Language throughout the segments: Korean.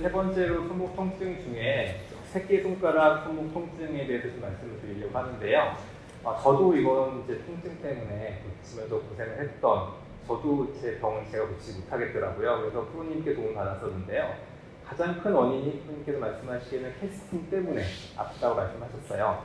세 번째로 손목 통증 중에 새끼 손가락 손목 통증에 대해서 좀 말씀을 드리려고 하는데요. 아, 저도 이건 이제 통증 때문에 고치면서 고생을 했던 저도 제 병을 제가 고치지 못하겠더라고요. 그래서 프로님께 도움 받았었는데요. 가장 큰 원인이 프로님께서 말씀하시기에는 캐스팅 때문에 아프다고 말씀하셨어요.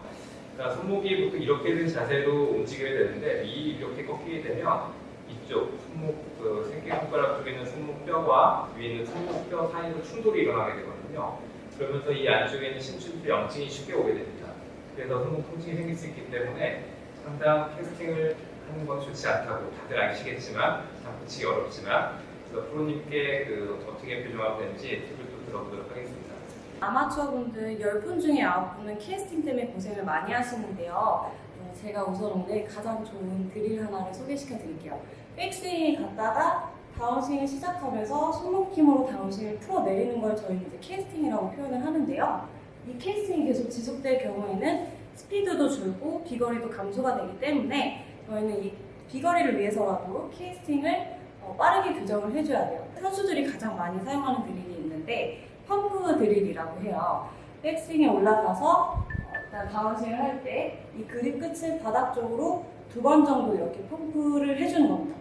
그러니까 손목이 보통 이렇게 된 자세로 움직여야 되는데 이 이렇게 꺾이게 되면 이쪽 손목 그 새끼 손가락 쪽에 있는 손목 뼈와 위에 있는 손목뼈 사이로 충돌이 일어나게 되거든요. 그러면서 이 안쪽에 있는 심줄표 염증이 쉽게 오게 됩니다. 그래서 손목 통증이 생길 수 있기 때문에 상당 캐스팅을 하는 건 좋지 않다고 다들 아시겠지만 참 고치기 어렵지만 그래서 프로님께 그 어떻게 교정하면 되는지 팁을 또 들어보도록 하겠습니다. 아마추어 분들 10분 중에 9분은 캐스팅 때문에 고생을 많이 하시는데요. 어, 제가 우선 오늘 가장 좋은 드릴 하나를 소개시켜 드릴게요. 백스윙 갔다가 다운스윙을 시작하면서 손목 힘으로 다운스윙을 풀어내리는 걸 저희는 이제 캐스팅이라고 표현을 하는데요. 이 캐스팅이 계속 지속될 경우에는 스피드도 줄고 비거리도 감소가 되기 때문에 저희는 이 비거리를 위해서라도 캐스팅을 어, 빠르게 교정을 해줘야 돼요. 선수들이 가장 많이 사용하는 드릴이 있는데 펌프 드릴이라고 해요. 백스윙에 올라가서 어, 다운스윙을 할 때 이 그립 끝을 바닥 쪽으로 두 번 정도 이렇게 펌프를 해주는 겁니다.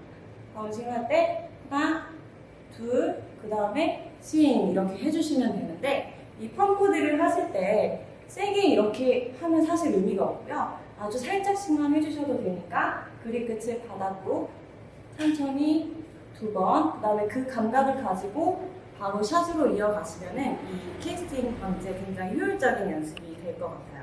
다운스윙 할 때 하나, 둘, 그 다음에 스윙 이렇게 해주시면 되는데 이 펌프 드릴 하실 때 세게 이렇게 하면 사실 의미가 없고요. 아주 살짝씩만 해주셔도 되니까 그립 끝을 바닥으로 천천히 두 번, 그 다음에 그 감각을 가지고 바로 샷으로 이어가시면은 이 캐스팅 방지에 굉장히 효율적인 연습이 될 것 같아요.